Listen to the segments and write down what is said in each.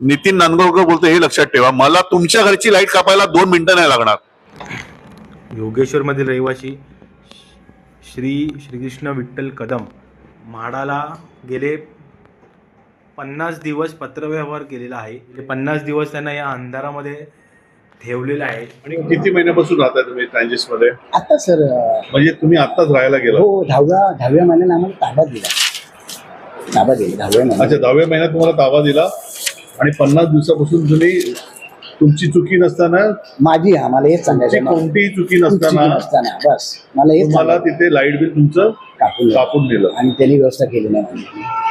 नितीन नांदगावकर बोलतो हे लक्षात ठेवा. मला तुमच्या घरची लाइट कापायला दोन मिनिटं नाही लागणार. योगेश्वरमधील रहिवासी श्री श्रीकृष्ण विठ्ठल कदम म्हाडाला गेले पन्नास दिवस पत्रव्यवहार केलेला आहे. पन्नास दिवस त्यांना या अंधारामध्ये ठेवलेलं आहे. आणि किती महिन्यापासून राहताय तुम्ही ट्रान्झिसमध्ये? आता सर म्हणजे तुम्ही आताच राहायला गेला? हो दहाव्या दहाव्या महिन्याने आम्हाला ताबा दिला. ताबा दिला दहाव्या अच्छा महिन्यात दहाव्या महिन्यात तुम्हाला ताबा दिला? आणि पन्नास दिवसापासून तुम्ही तुमची चुकी नसताना माझी हा मला हेच तुमची सांगायचं. कोणतीही चुकी नसताना नसताना बस. मला हेच तुम्हाला सांगायचं. तिथे लाइट बिल तुमचं कापून दिलं. कापून दिलं. आणि त्यांनी व्यवस्था केली नाही माझी.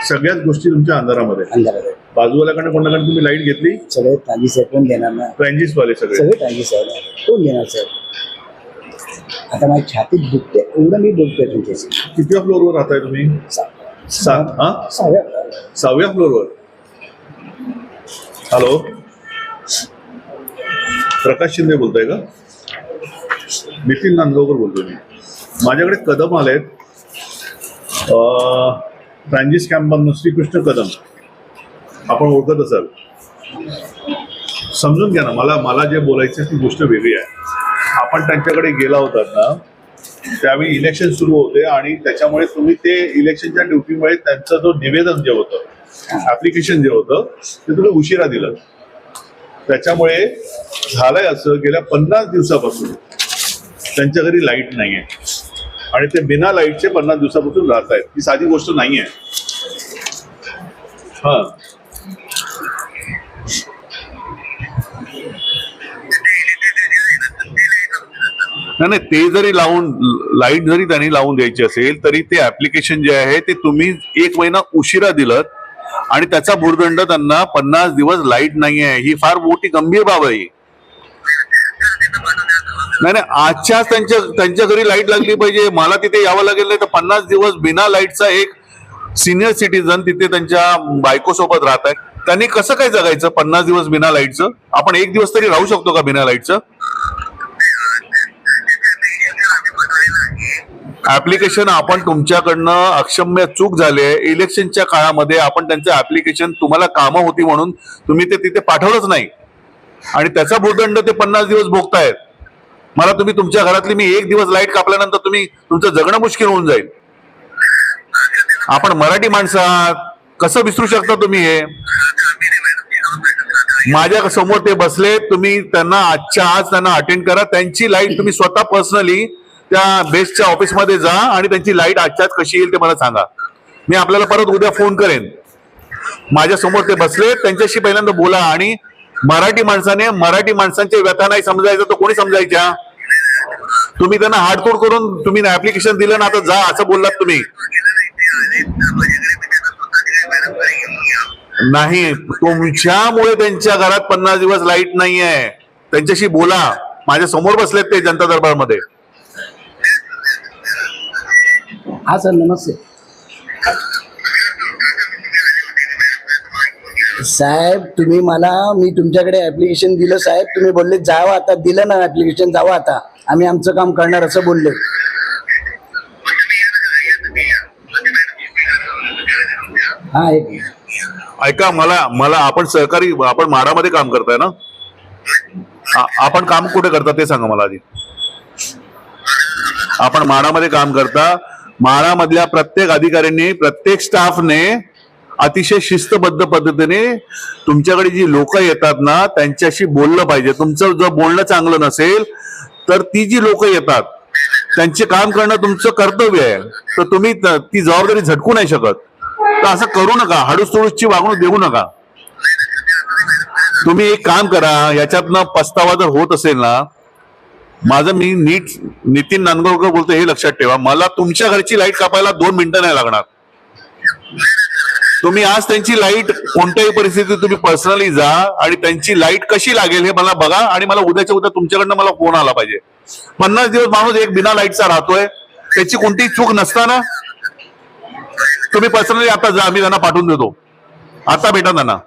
सगळ्याच गोष्टी तुमच्या अंधारामध्ये. अंधारात बाजूवाल्याकडे कोणाकडे तुम्ही लाइट घेतली? सगळे ताजी साहेब कोण देणार ना फ्रँचाईज वाले सगळे. सगळे ताजी साहेब आहे. कोण देणार साहेब? आता माझी छातीत दुखते एवढं मी बोलतोय तुमच्याशी. कितव्या फ्लोअरवर राहताय तुम्ही? सात. हा? सहाव्या सहाव्या फ्लोअरवर हॅलो. प्रकाश शिंदे बोलताय का? नितीन नांदगावकर बोलतोय मी. माझ्याकडे कदम आलेत. फ्रँजिस कॅम्पन श्रीकृष्ण कदम. आपण ओळखत असाल. समजून घ्या ना मला मला जे बोलायचं ती गोष्ट वेगळी आहे. आपण त्यांच्याकडे गेला होतात ना त्यावेळी इलेक्शन सुरू होते आणि त्याच्यामुळे तुम्ही ते इलेक्शनच्या ड्युटीमुळे त्यांचं जो निवेदन जे होतं ऍप्लिकेशन जे होतं ते तुम्ही उशिरा दिलं. त्याच्यामुळे झालंय असं गेल्या पन्नास दिवसापासून. त्यांच्या घरी लाइट नाहीये. आणि ते बिना लाईटचे पन्नास दिवसापासून राहत आहेत ही साधी गोष्ट नाहीये. हा. नाही नाही ते जरी लावून लाइट जरी त्यांनी लावून द्यायची असेल तरी ते ऍप्लिकेशन जे आहे ते तुम्ही एक महिना उशिरा दिलं आणि त्याचा भूर्दंड त्यांना पन्नास दिवस लाइट नाही आहे ही फार मोठी गंभीर बाब आहे नाही नाही आजच्याच त्यांच्या त्यांच्या घरी लाइट लागली पाहिजे. मला तिथे यावं लागेल नाही तर पन्नास दिवस बिना लाईटचा एक सिनियर सिटीजन तिथे त्यांच्या बायकोसोबत राहत आहे. त्यांनी कसं काय जगायचं पन्नास दिवस बिना लाईटचं? आपण एक दिवस तरी राहू शकतो का बिना लाईटचं? ऍप्लिकेशन आपण तुमच्याकडनं अक्षम्य चूक झाली आहे. इलेक्शनच्या काळामध्ये आपण त्यांचं ऍप्लिकेशन तुम्हाला कामं होती म्हणून तुम्ही ते तिथे पाठवलंच नाही. आणि त्याचा भूदंड ते पन्नास दिवस भोगतायत. मला तुम्ही तुमच्या घरातली मी एक दिवस लाइट कापल्यानंतर तुम्ही तुमचं जगणं मुश्किल होऊन जाईल. आपण मराठी माणसं आहात. कसं विसरू शकता तुम्ही हे? माझ्यासमोर ते बसले. तुम्ही त्यांना आजच्या आज त्यांना अटेंड करा. त्यांची लाइट तुम्ही स्वतः पर्सनली त्या बेस्टच्या ऑफिसमध्ये जा आणि त्यांची लाइट आजच्याच कशी येईल ते मला सांगा. मी आपल्याला परत उद्या फोन करेन. माझ्यासमोर ते बसले त्यांच्याशी पहिल्यांदा बोला आणि मराठी माणसाने मराठी माणसांच्या व्यथा नाही समजायचं तर कोणी समजायच्या? तुम्ही त्यांना हाडतोड करून तुम्ही ऍप्लिकेशन दिलं ना आता जा असं बोललात तुम्ही. नाही तुमच्यामुळे त्यांच्या घरात पन्नास दिवस लाइट नाहीये. त्यांच्याशी बोला. माझ्यासमोर बसलेत ते जनता दरबारमध्ये. हा सर नमस्ते साहेब तुम्ही मला मी तुमच्याकडे ऍप्लिकेशन दिलं साहेब. तुम्ही बोलले जावं आता. दिलं ना ऍप्लिकेशन जावं आता. आम्ही आमचं काम करणार असं बोलले. हा एक ऐका मला मला आपण सहकारी आपण माडामध्ये काम करताय ना? आ- आपण काम कुठे करता ते सांगा मला आधी. आपण माडामध्ये काम करता म्हाळामधल्या प्रत्येक अधिकाऱ्यांनी प्रत्येक स्टाफने अतिशय शिस्तबद्ध पद्धतीने तुमच्याकडे जी लोक येतात ना त्यांच्याशी बोललं पाहिजे. तुमचं जर बोलणं चांगलं नसेल तर ती जी लोक येतात त्यांचे काम करणं तुमचं कर्तव्य आहे. तर तुम्ही ती जबाबदारी झटकू नाही शकत. तर असं करू नका. हाडूस वागणूक देऊ नका. तुम्ही एक काम करा. याच्यातनं पस्तावा जर होत असेल ना माझं मी नीट नितीन नांदगावकर बोलतो हे लक्षात ठेवा. मला तुमच्या घरची लाइट कापायला दोन मिनिटं नाही लागणार. तुम्ही आज त्यांची लाइट कोणत्याही परिस्थितीत तुम्ही पर्सनली जा आणि त्यांची लाइट कशी लागेल हे मला बघा आणि मला उद्याच्या उद्या तुमच्याकडनं मला फोन आला पाहिजे. पन्नास दिवस माणूस एक बिना लाईटचा राहतोय. त्याची कोणतीही चूक नसताना तुम्ही पर्सनली आता जा आम्ही त्यांना पाठवून देतो. आता भेटा त्यांना.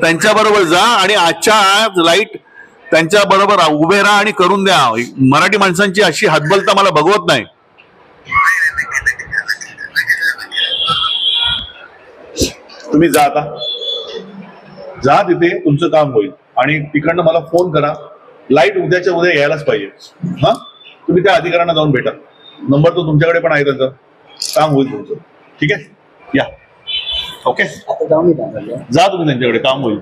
त्यांच्या बरोबर जा आणि आजच्या आज लाइट त्यांच्या बरोबर उभे राहा आणि करून द्या. मराठी माणसांची अशी हतबलता मला बघवत नाही. तुम्ही जा आता. जा तिथे तुमचं काम होईल. आणि तिकडनं मला फोन करा. लाइट उद्याच्या उद्या यायलाच पाहिजे. हा? तुम्ही त्या अधिकाऱ्यांना जाऊन भेटा. नंबर तो तुमच्याकडे पण आहे त्यांचा काम होईल तुमचं. ठीक आहे? या. ओके जा तुम्ही त्यांच्याकडे. काम होईल.